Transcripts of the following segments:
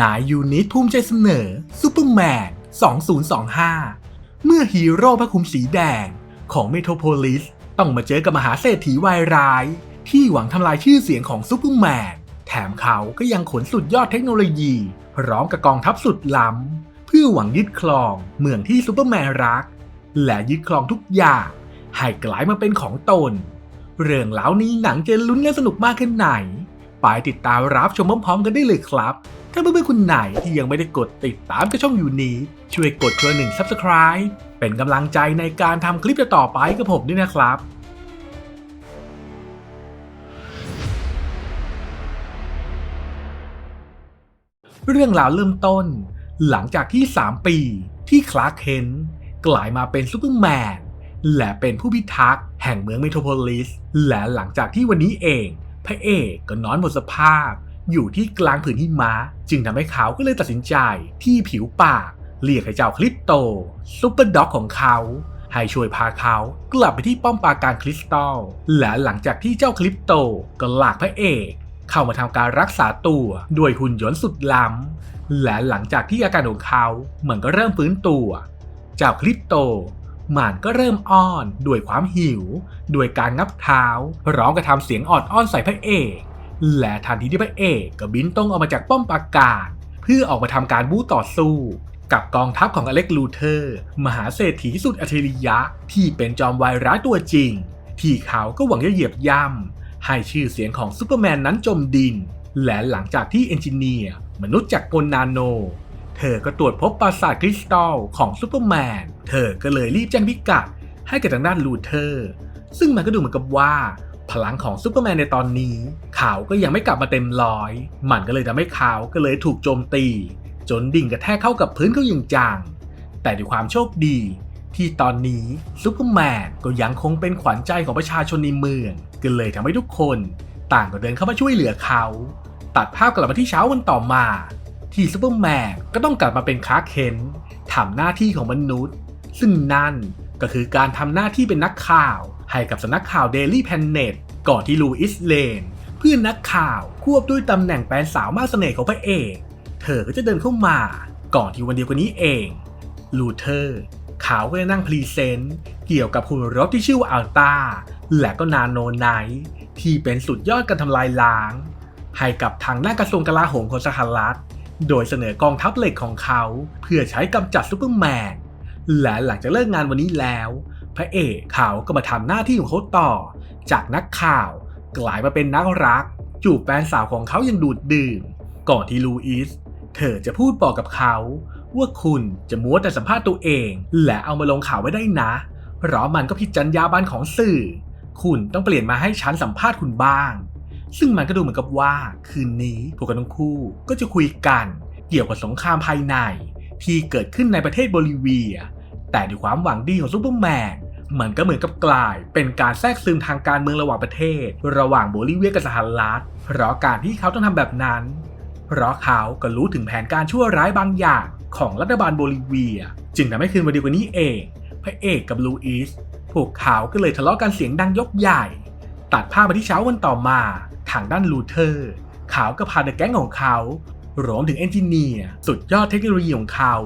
นายยูนิตภูมิใจเสนอซูเปอร์แมน 2025 เมื่อฮีโร่พระคุมสีแดงของเมโทรโพลิสต้องมาเจอกับมหาเศรษฐีวายร้าย ที่หวังทำลายชื่อเสียงของซูเปอร์แมน แถมเขาก็ยังขนสุดยอดเทคโนโลยี พร้อมกับกองทัพสุดล้ำ เพื่อหวังยึดครองเมืองที่ซูเปอร์แมนรัก และยึดครองทุกอย่างให้กลายมาเป็นของตน เรื่องเล่านี้หนังจะลุ้นและสนุกมากแค่ไหน ไปติดตามรับชมพร้อมๆกันได้เลยครับ ถ้าเพื่อนๆคนไหนที่ยังไม่ได้กดติดตามกับช่องอยู่นี้ ช่วยกดเพื่อหนึ่ง Subscribe เป็นกำลังใจในการทำคลิปต่อไปกับผมด้วยนะครับเรื่องราวเริ่มต้น หลังจากที่ 3 ปีที่คลาร์กเคนกลายมาเป็นซูเปอร์แมน และเป็นผู้พิทักษ์แห่งเมืองเมโทรโพลิส และหลังจากที่วันนี้เอง พระเอกก็นอนหมดสภาพ อยู่ที่กลางผืนหิมะจึงทำให้เขาก็เลยตัดสินใจที่ผิวปากเรียกให้เจ้าคริปโตซูเปอร์ด็อกของเขาให้ช่วยพาเขากลับไปที่ป้อมปราการคริสตัลและหลังจากที่เจ้าคริปโตก็ลากพระเอกเข้ามาทำการรักษาตัวด้วยหุ่นยนต์สุดล้ำและหลังจากที่อาการของเขาเหมือนก็เริ่มฟื้นตัว เจ้าคริปโต มันก็เริ่มอ้อนด้วยความหิว ด้วยการงับเท้า ร้องกระทำเสียงออดอ้อนใส่พระเอก และทันทีที่พระเอกก็บินตรงออกมาจากป้อมปราการเพื่อออกมาทำการบู๊ต่อสู้ กับกองทัพของอเล็กลูเทอร์ มหาเศรษฐีสุดอัจฉริยะ ที่เป็นจอมวายร้ายตัวจริง ที่เขาก็หวังจะเหยียบย่ำให้ชื่อเสียงของซูเปอร์แมนนั้นจมดิน และหลังจากที่เอนจิเนียร์มนุษย์จากกลนาโน เธอก็ตรวจพบปราสาทคริสตัลของซูเปอร์แมน เธอก็เลยรีบแจ้งพิกัดให้กับทางด้านลูเทอร์ ซึ่งมันก็ดูเหมือนกับว่า พลังของซูเปอร์แมนในตอนนี้ เขาก็ยังไม่กลับมาเต็มร้อย มันก็เลยทำให้เขาก็เลยถูกโจมตี จนดิ่งกระแทกเข้ากับพื้นเขาอย่างจัง แต่ด้วยความโชคดี ที่ตอนนี้ซูเปอร์แมนก็ยังคงเป็นขวัญใจของประชาชนในเมืองก็เลยทำให้ทุกคน ต่างก็เดินเข้ามาช่วยเหลือเขา ตัดภาพกลับมาที่เช้าวันต่อมา ที่ซูเปอร์แมนก็ต้องกลับมาเป็นคาร์เคนทำหน้าที่ของมนุษย์ ซึ่งนั่นก็คือการทำหน้าที่เป็นนักข่าว ให้กับสำนักข่าว Daily Planet ก่อนที่ลูอิสเลน เพื่อนนักข่าวควบด้วยตำแหน่งแฟนสาวมากเสน่ห์ของพระเอก เธอก็จะเดินเข้ามาก่อนที่วันเดียวกันนี้เองลูเทอร์ขาวก็จะนั่งพรีเซนต์เกี่ยวกับหุ่นรบที่ชื่อว่าอัลตาและก็นาโนไนท์ที่เป็นสุดยอดการทำลายล้าง ให้กับทางหน้ากระทรวงกลาโหมของสหรัฐ โดยเสนอกองทัพเหล็กของเขา เพื่อใช้กำจัดซูเปอร์แมน และหลังจากเลิกงานวันนี้แล้ว พระเอกเขาก็มาทำหน้าที่ของเขาต่อ จากนักข่าวกลายมาเป็นนักรัก จูบแฟนสาวของเขาอย่างดูดดื่ม ก่อนที่ลูอิสเธอจะพูดบอกกับเขาว่าคุณจะมัวแต่สัมภาษณ์ตัวเอง และเอามาลงข่าวไว้ได้นะ เพราะมันก็ผิดจรรยาบรรณของสื่อ คุณต้องเปลี่ยนมาให้ฉันสัมภาษณ์คุณบ้าง ซึ่งมันก็ดูเหมือนกับว่าคืนนี้พวกกันทั้งคู่ก็จะคุยกันเกี่ยวกับสงครามภายใน ที่เกิดขึ้นในประเทศโบลิเวีย แต่ด้วยความหวังดีของซูเปอร์แมนมันก็เหมือนกับกลายเป็นการแทรกซึมทางการเมืองระหว่างประเทศ ระหว่างโบลิเวียกับสหรัฐเพราะการที่เขาต้องทำแบบนั้น เพราะเขาก็รู้ถึงแผนการชั่วร้ายบางอย่างของรัฐบาลโบลิเวีย จึงทำให้คืนวันเดียวกันนี้เองพระเอกกับลูอิสพวกเขาก็เลยทะเลาะกันเสียงดังยกใหญ่ ตัดภาพมาที่เช้าวันต่อมา ทางด้านลูเทอร์ เขาก็พาเดอะแก๊งของเขารวมถึงเอนจิเนียร์สุดยอดเทคโนโลยีของเขา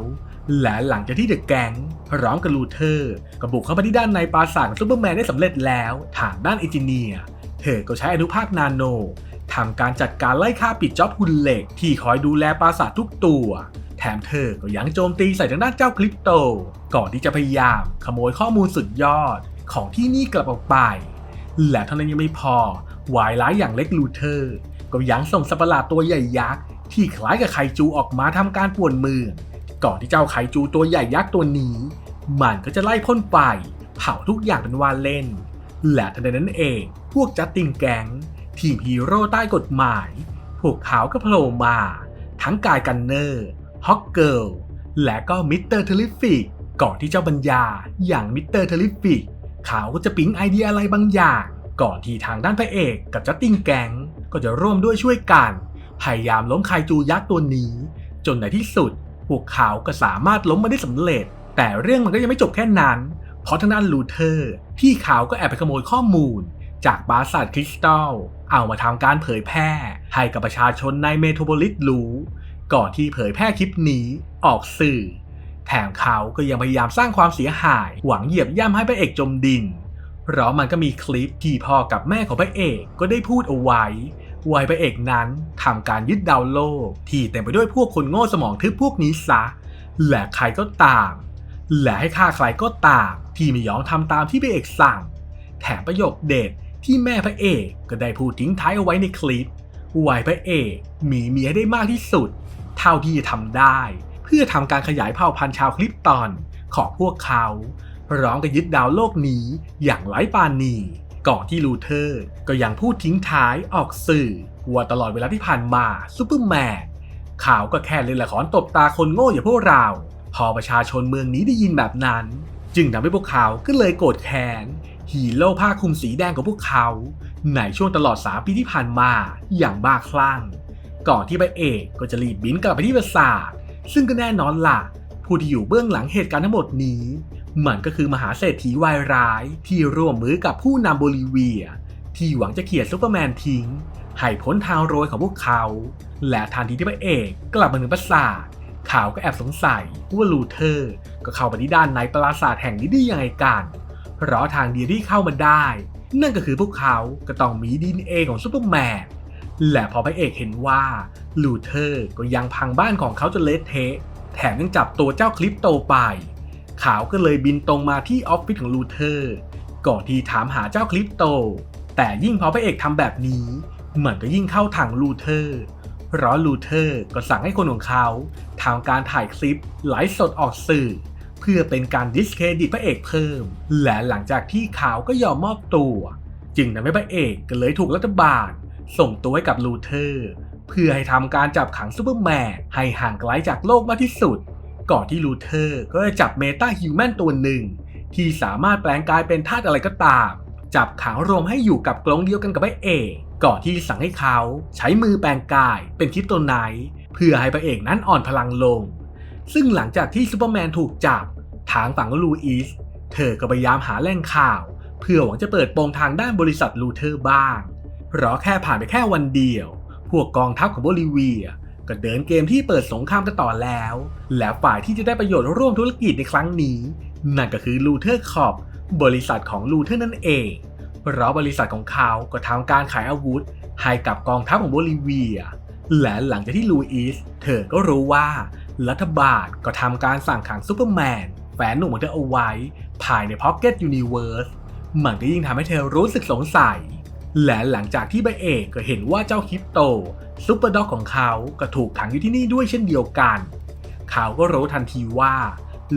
และหลังจากที่เดอะแก๊งพร้อมกับลูเทอร์ก็บุกเข้ามาที่ด้านในปราสาทของซูเปอร์แมนได้สำเร็จแล้วทางด้านเอนจิเนียร์เธอก็ใช้อนุภาคนาโนทำการจัดการไล่ฆ่าปิดจ็อบหุ่นเหล็กที่คอยดูแลปราสาททุกตัว แถมเธอก็ยังโจมตีใส่ทางด้านเจ้าคริปโต ก่อนที่จะพยายามขโมยข้อมูลสุดยอดของที่นี่กลับออกไป และเท่านั้นยังไม่พอ วายร้ายอย่างเล็กลูเทอร์ ก็ยังส่งสัประหลาดตัวใหญ่ยักษ์ที่คล้ายกับไคจูออกมาทำการป่วนเมืองก่อนที่เจ้าไคจูตัวใหญ่ยักษ์ตัวนี้ มันก็จะไล่พ่นไฟเผาทุกอย่างเป็นวานเล่น และทันใดนั้นเองพวกจัดติงแก๊งทีมฮีโร่ใต้กฎหมาย พวกเขาก็โผล่มา ทั้งกายกันเนอร์ฮอกเกิลและก็มิสเตอร์เทลิฟิกก่อนที่เจ้าบัญญาอย่างมิสเตอร์เทลิฟิกเขาก็จะปิ๊งไอเดียอะไรบางอย่าง ก่อนที่ทางด้านพระเอกกับจัดติงแก๊งก็จะร่วมด้วยช่วยกัน พยายามล้มไคจูยักษ์ตัวนี้ จนในที่สุด พวกเขาก็สามารถล้มมาได้สำเร็จ แต่เรื่องมันก็ยังไม่จบแค่นั้น เพราะทางด้านลูเทอร์ พี่เขาก็แอบไปขโมยข้อมูล จากปราสาทคริสตัลเอามาทำการเผยแพร่ ให้กับประชาชนในเมโทรโพลิสรู้ ก่อนที่เผยแพร่คลิปนี้ออกสื่อ แถมเขาก็ยังพยายามสร้างความเสียหาย หวังเหยียบย่ำให้พระเอกจมดิน เพราะมันก็มีคลิปที่พ่อกับแม่ของพระเอกก็ได้พูดเอาไว้วัยพระเอกนั้นทำการยึดดาวโลก ที่เต็มไปด้วยพวกคนโง่สมองทึบพวกนี้ซะ และใครก็ตาม และให้ฆ่าใครก็ตาม ที่ไม่ยอมทำตามที่พระเอกสั่ง แถมประโยคเด็ดที่แม่พระเอกก็ได้พูดทิ้งท้ายเอาไว้ในคลิปวัยพระเอกมีเมียได้มากที่สุด เท่าที่จะทำได้ เพื่อทำการขยายเผ่าพันธุ์ชาวคลิปตอนของพวกเขา ร้อมกับยึดดาวโลกนี้อย่างไร้ปาณีก่อนที่ลูเทอร์ก็ยังพูดทิ้งท้ายออกสื่อว่าตลอดเวลาที่ผ่านมาซูเปอร์แมนข่าวก็แค่เล่นละครตบตาคนโง่อย่างพวกเรา พอประชาชนเมืองนี้ได้ยินแบบนั้น จึงทำให้พวกเขาก็เลยโกรธแค้นฮีโร่ผ้าคลุมสีแดงของพวกเขา ในช่วงตลอด3ปีที่ผ่านมาอย่างบ้าคลั่ง ก่อนที่พระเอกก็จะรีบบินกลับไปที่ปราสาทซึ่งก็แน่นอนล่ะ ผู้ที่อยู่เบื้องหลังเหตุการณ์ทั้งหมดนี้ มันก็คือมหาเศรษฐีวายร้ายที่ร่วมมือกับผู้นำโบลิเวีย ที่หวังจะเขี่ยซูเปอร์แมนทิ้ง ให้พ้นทางโรยของพวกเขา และทันทีที่พระเอกกลับมาถึงปราสาทข่าวก็แอบสงสัยว่าลูเทอร์ ก็เข้าไปที่ด้านในปราสาทแห่งนี้ได้ยังไงกัน เพราะทางเดียวที่เข้ามาได้ นั่นก็คือพวกเขาก็ต้องมีดีเอของซูเปอร์แมนและพอพระเอกเห็นว่าลูเทอร์ก็ยังพังบ้านของเขาจนเละเทะแถมยังจับตัวเจ้าคลิปโตไป ขาวก็เลยบินตรงมาที่ออฟฟิศของลูเทอร์ ก่อนที่ถามหาเจ้าคลิปโต แต่ยิ่งพอพระเอกทำแบบนี้ มันก็ยิ่งเข้าทางลูเทอร์เพราะลูเทอร์ก็สั่งให้คนของเขาทำการถ่ายคลิปไลฟ์สดออกสื่อ เพื่อเป็นการดิสเครดิตพระเอกเพิ่ม และหลังจากที่ขาวก็ยอมมอบตัว จึงทำให้พระเอกก็เลยถูกรัฐบาล ส่งตัวให้กับลูเทอร์ เพื่อให้ทำการจับขังซูเปอร์แมนให้ห่างไกลจากโลกมากที่สุด ก่อนที่ลูเทอร์ก็จะจับเมตาฮิวแมนตัวหนึ่ง ที่สามารถแปลงกายเป็นธาตุอะไรก็ตาม จับขังรวมให้อยู่กับกรงเดียวกันกับพระเอกก่อนที่สั่งให้เขาใช้มือแปลงกายเป็นคริปโตไนท์เพื่อให้พระเอกนั้นอ่อนพลังลง ซึ่งหลังจากที่ซูเปอร์แมนถูกจับทางฝั่งของลูอิสเธอก็พยายามหาแหล่งข่าว เพื่อหวังจะเปิดโปงทางด้านบริษัทลูเทอร์บ้างเพราะแค่ผ่านไปแค่วันเดียว พวกกองทัพของโบลิเวีย ก็เดินเกมที่เปิดสงครามกันต่อแล้ว และฝ่ายที่จะได้ประโยชน์ร่วมธุรกิจในครั้งนี้ นั่นก็คือลูเทอร์คอปบริษัทของลูเทอร์นั่นเองเพราะบริษัทของเขาก็ทำการขายอาวุธ ให้กับกองทัพของโบลิเวีย และหลังจากที่ลูอิสเธอก็รู้ว่า รัฐบาลก็ทำการสั่งขังซูเปอร์แมนแฟนหนุ่มของเธอเอาไว้ ภายในพ็อกเก็ตยูนิเวิร์สมันก็ยิ่งทำให้เธอรู้สึกสงสัย และหลังจากที่พระเอกก็เห็นว่าเจ้าคริปโตซูเปอร์ด็อกของเขาก็ถูกขังอยู่ที่นี่ด้วยเช่นเดียวกัน เขาก็รู้ทันทีว่า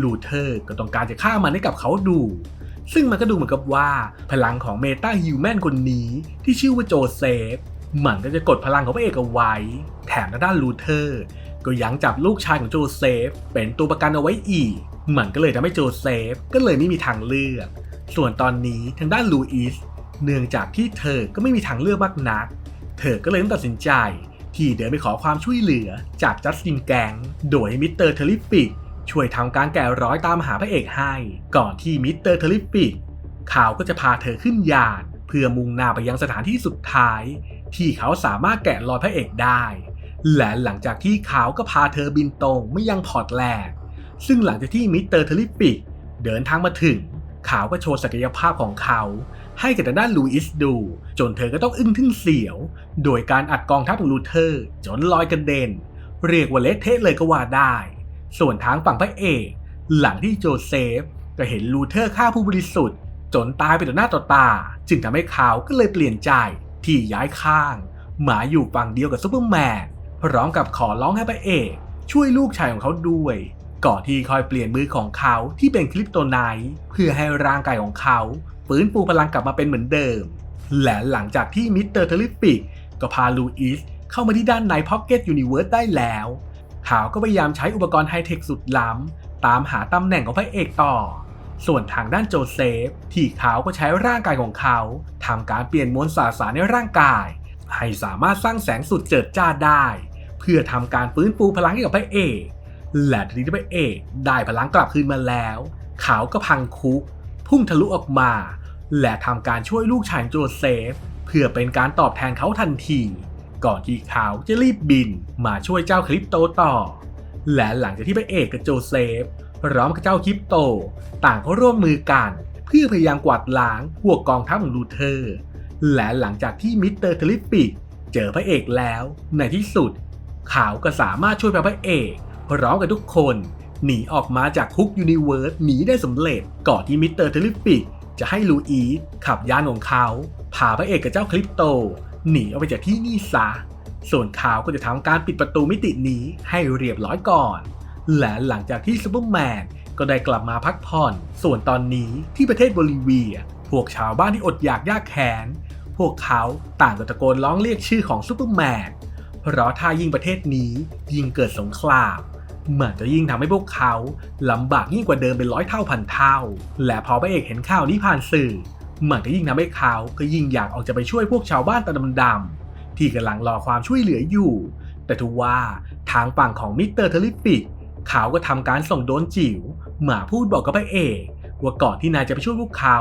ลูเทอร์ก็ต้องการจะฆ่ามันให้กับเขาดู ซึ่งมันก็ดูเหมือนกับว่าพลังของเมตาฮิวแมนคนนี้ที่ชื่อว่าโจเซฟมันก็จะกดพลังของพระเอกเอาไว้ แถมทางด้านลูเทอร์ ก็ยังจับลูกชายของโจเซฟ เป็นตัวประกันเอาไว้อีก มันก็เลยทำให้โจเซฟ ก็เลยไม่มีทางเลือก ส่วนตอนนี้ทางด้านลูอิส เนื่องจากที่เธอก็ไม่มีทางเลือกมากนัก เธอก็เลยต้องตัดสินใจ ที่เดินไปขอความช่วยเหลือจากจัสตินแกงโดยมิสเตอร์เทลิปิกช่วยทำการแกะร้อยตามหาพระเอกให้ ก่อนที่มิสเตอร์เทลิปิกเขาก็จะพาเธอขึ้นยาน เพื่อมุ่งหน้าไปยังสถานที่สุดท้าย ที่เขาสามารถแกะรอยพระเอกได้และหลังจากที่เขาก็พาเธอบินตรงไม่ยังพอร์ตแลนด์ซึ่งหลังจากที่มิสเตอร์เทลิปิกเดินทางมาถึงเขาก็โชว์ศักยภาพของเขา ให้กับทางด้านลูอิสดู จนเธอก็ต้องอึ้งทึ่งเสียว โดยการอัดกองทัพของลูเทอร์ จนลอยกระเด็น เรียกว่าเละเทะเลยก็ว่าได้ ส่วนทางฝั่งพระเอก หลังที่โจเซฟก็เห็นลูเทอร์ฆ่าผู้บริสุทธิ์ จนตายไปต่อหน้าต่อตา จึงทำให้เขาก็เลยเปลี่ยนใจที่ย้ายข้างมาอยู่ฝั่งเดียวกับซูเปอร์แมนพร้อมกับขอร้องให้พระเอก ช่วยลูกชายของเขาด้วยก่อนที่คอยเปลี่ยนมือของเขาที่เป็นคลิปโตไนท์เพื่อให้ร่างกายของเขา ฟื้นฟูพลังกลับมาเป็นเหมือนเดิม และหลังจากที่มิสเตอร์เทลิปิกก็พาลูอิสเข้ามาที่ด้านในพ็อกเก็ตยูนิเวิร์สได้แล้วเขาก็พยายามใช้อุปกรณ์ไฮเทคสุดล้ำ ตามหาตำแหน่งของพระเอกต่อ ส่วนทางด้านโจเซฟ ที่เขาก็ใช้ร่างกายของเขาทำการเปลี่ยนมวลสสารในร่างกาย ให้สามารถสร้างแสงสุดเจิดจ้าได้ เพื่อทำการฟื้นฟูพลังให้กับพระเอก และทีนี้พระเอกได้พลังกลับคืนมาแล้วเขาก็พังคุก พุ่งทะลุออกมา และทำการช่วยลูกชายโจเซฟ เพื่อเป็นการตอบแทนเขาทันที ก่อนที่เขาจะรีบบินมาช่วยเจ้าคริปโตต่อ และหลังจากที่พระเอกกับโจเซฟพร้อมกับเจ้าคริปโต ต่างก็ร่วมมือกันเพื่อพยายามกวาดล้างพวกกองทัพของลูเทอร์ และหลังจากที่มิสเตอร์เทลิปิกเจอพระเอกแล้ว ในที่สุด เขาก็สามารถช่วยพระเอกพร้อมกับทุกคน หนีออกมาจากคุกยูนิเวิร์สหนีได้สำเร็จ ก่อนที่มิสเตอร์เทลิปิกจะให้ลูอีสขับยานของเขาพาพระเอกกับเจ้าคริปโต หนีออกไปจากที่นี่ซะ ส่วนเขาก็จะทำการปิดประตูมิตินี้ให้เรียบร้อยก่อน และหลังจากที่ซูเปอร์แมนก็ได้กลับมาพักผ่อน ส่วนตอนนี้ที่ประเทศโบลิเวีย พวกชาวบ้านที่อดอยากยากแค้น พวกเขาต่างก็ตะโกนร้องเรียกชื่อของซูเปอร์แมน เพราะถ้ายิ่งประเทศนี้ยิ่งเกิดสงคราม มือนจะยิ่งทำให้พวกเขาลำบากยิ่งกว่าเดิมเป็นร้อยเท่าพันเท่า และพอพระเอกเห็นข่าวนี้ผ่านสื่อเหมือนจะยิ่งทำให้เขาก็ยิ่งอยากออกจะไปช่วยพวกชาวบ้านตาดำๆที่กำลังรอความช่วยเหลืออยู่ แต่ทว่าทางฝั่งของมิสเตอร์เทลิปิกเขาก็ทำการส่งโดนจิ๋วมาพูดบอกกับพระเอกว่าก่อนที่นายจะไปช่วยพวกเขา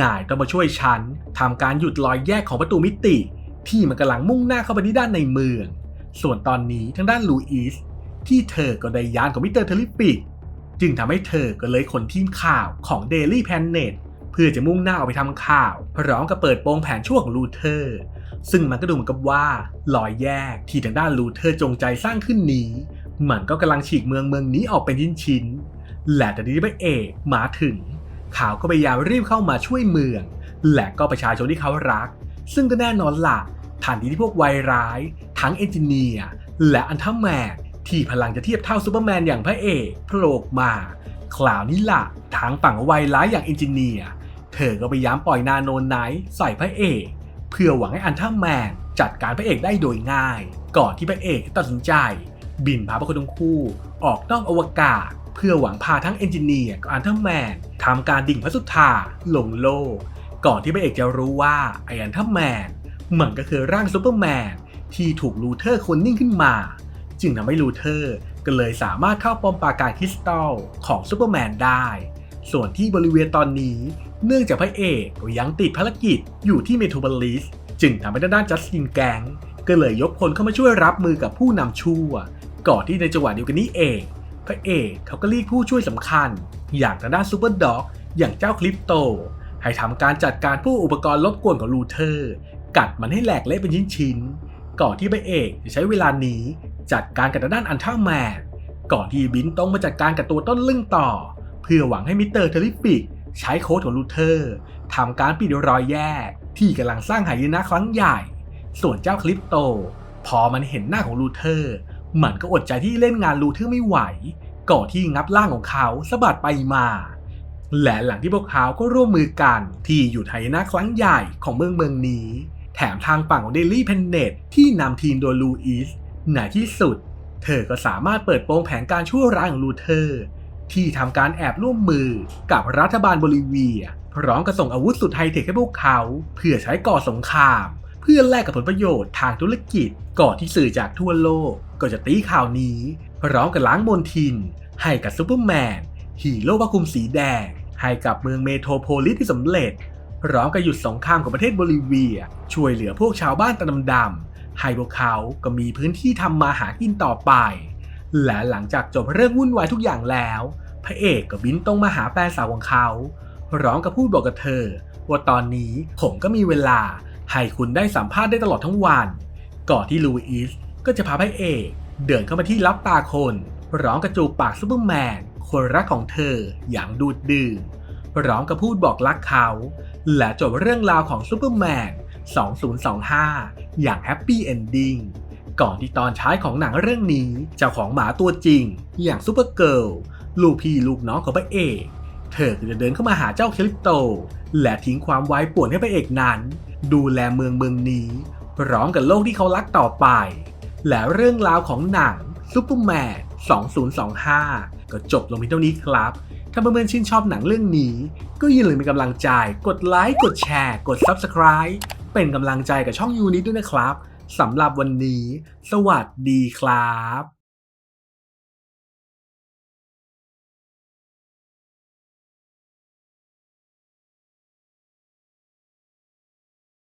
นายต้องมาช่วยฉันทำการหยุดรอยแยกของประตูมิติ ที่มันกำลังมุ่งหน้าเข้าไปที่ด้านในเมือง ส่วนตอนนี้ทางด้านลูอิส ที่เธอก็ได้ยานของมิสเตอร์เทลิปิก จึงทำให้เธอก็เลยขนทีมข่าวของ Daily Planet เพื่อจะมุ่งหน้าออกไปทำข่าว พร้อมกับเปิดโปงแผนช่วงลูเทอร์ ซึ่งมันก็ดูเหมือนกับว่ารอยแยกที่ทางด้านลูเทอร์จงใจสร้างขึ้นนี้ มันก็กำลังฉีกเมืองเมืองนี้ออกเป็นชิ้นๆและแต่ที่พระเอกมาถึงข่าวก็พยายามรีบเข้ามาช่วยเมือง และก็ประชาชนที่เขารัก ซึ่งก็แน่นอนละทันทีที่พวกวายร้าย ทั้งเอนจิเนียร์และอันทัมแมน ที่พลังจะเทียบเท่าซูเปอร์แมนอย่างพระเอกโผล่มาคราวนี้ละทางฝั่งวายร้ายอย่างเอนจิเนียร์เธอก็พยายามปล่อยนาโนไนท์ใส่พระเอก เพื่อหวังให้อันทัมแมนจัดการพระเอกได้โดยง่าย ก่อนที่พระเอกจะตัดสินใจ บินพาพวกเขาทั้งคู่ออกนอกอวกาศ เพื่อหวังพาทั้งเอนจิเนียร์กับอันทัมแมนทำการดิ่งพระสุธาลงโลก ก่อนที่พระเอกจะรู้ว่าไออันทัมแมนเหมันก็คือร่างซูเปอร์แมนที่ถูกลูเทอร์คนนิ่งขึ้นมา จึงทำให้ลูเทอร์ก็เลยสามารถเข้าปอมปราการคริสตัลของซูเปอร์แมนได้ ส่วนที่บริเวณตอนนี้ เนื่องจากพระเอกยังติดภารกิจอยู่ที่เมโทรโพลิสจึงทำให้ด้านจัสตินแกงก็เลยยกคนเข้ามาช่วยรับมือกับผู้นำชั่ว ก่อนที่ในจังหวะเดียวกันนี้เอง พระเอกเขาก็เรียกผู้ช่วยสำคัญ อย่างทางด้านซูเปอร์ด็อกอย่างเจ้าคลิปโต ให้ทำการจัดการผู้อุปกรณ์รบกวนของลูเทอร์ กัดมันให้แหลกเละเป็นชิ้นๆก่อนที่พระเอกจะใช้เวลานี้ จัดการกับด้านอันท่าแมนก่อนที่บินต้องมาจัดการกับตัวต้นลึ่งต่อ เพื่อหวังให้มิสเตอร์เทลิปิกใช้โค้ดของลูเทอร์ทำการปิดรอยแยก ที่กำลังสร้างหายนะครั้งใหญ่ ส่วนเจ้าคลิปโต พอมันเห็นหน้าของลูเทอร์ มันก็อดใจที่เล่นงานลูเทอร์ไม่ไหว ก่อนที่งับร่างของเขาสะบัดไปมา และหลังที่พวกเขาก็ร่วมมือกันที่อยู่ไทยนะครั้งใหญ่ของเมืองเมืองนี้ แถมทางฝั่งของเดลี่เพนเนตที่นำทีมโดยลูอิส ในที่สุด เธอก็สามารถเปิดโปงแผนการชั่วร้ายของลูเทอร์ ที่ทำการแอบร่วมมือกับรัฐบาลโบลิเวีย พร้อมกับส่งอาวุธสุดไฮเทคให้พวกเขา เพื่อใช้ก่อสงคราม เพื่อแลกกับผลประโยชน์ทางธุรกิจ ก่อนที่สื่อจากทั่วโลก ก็จะตีข่าวนี้ พร้อมกับล้างมนทิน ให้กับซูเปอร์แมนฮีโร่ผ้าคลุมสีแดง ให้กับเมืองเมโทรโพลิสที่สำเร็จพร้อมกับหยุดสงครามของประเทศโบลิเวีย ช่วยเหลือพวกชาวบ้านตาดำ ให้พวกเขาก็มีพื้นที่ทำมาหากินต่อไป และหลังจากจบเรื่องวุ่นวายทุกอย่างแล้ว พระเอกก็บินตรงมาหาแฟนสาวของเขา ร้อมกับพูดบอกกับเธอ ว่าตอนนี้ผมก็มีเวลา ให้คุณได้สัมภาษณ์ได้ตลอดทั้งวัน ก่อนที่ลูอิสก็จะพาพระเอกเดินเข้ามาที่รับตาคนร้อมกับจูบปากซูเปอร์แมนคนรักของเธออย่างดูดดื่มร้อมกับพูดบอกรักเขา และจบเรื่องราวของซูเปอร์แมน 2025 อย่างแฮปปี้เอนดิ้งก่อนที่ตอนท้ายของหนังเรื่องนี้เจ้าของหมาตัวจริง อย่างซูเปอร์เกิลลูกพี่ลูกน้องของพระเอก เธอก็จะเดินเข้ามาหาเจ้าคริปโต และทิ้งความไว้ป่วนให้พระเอกนั้น ดูแลเมืองเมืองนี้พร้อมกับโลกที่เขารักต่อไป และเรื่องราวของหนังซูเปอร์แมน2025 ก็จบลงเพียงเท่านี้ครับ ถ้าเพื่อนๆชื่นชอบหนังเรื่องนี้ ก็อย่าลืมเป็นกำลังใจ กดไลค์ กดแชร์ กด Subscribe เป็นกำลังใจกับช่องยูนิตด้วยนะครับสำหรับวันนี้ สวัสดีครับ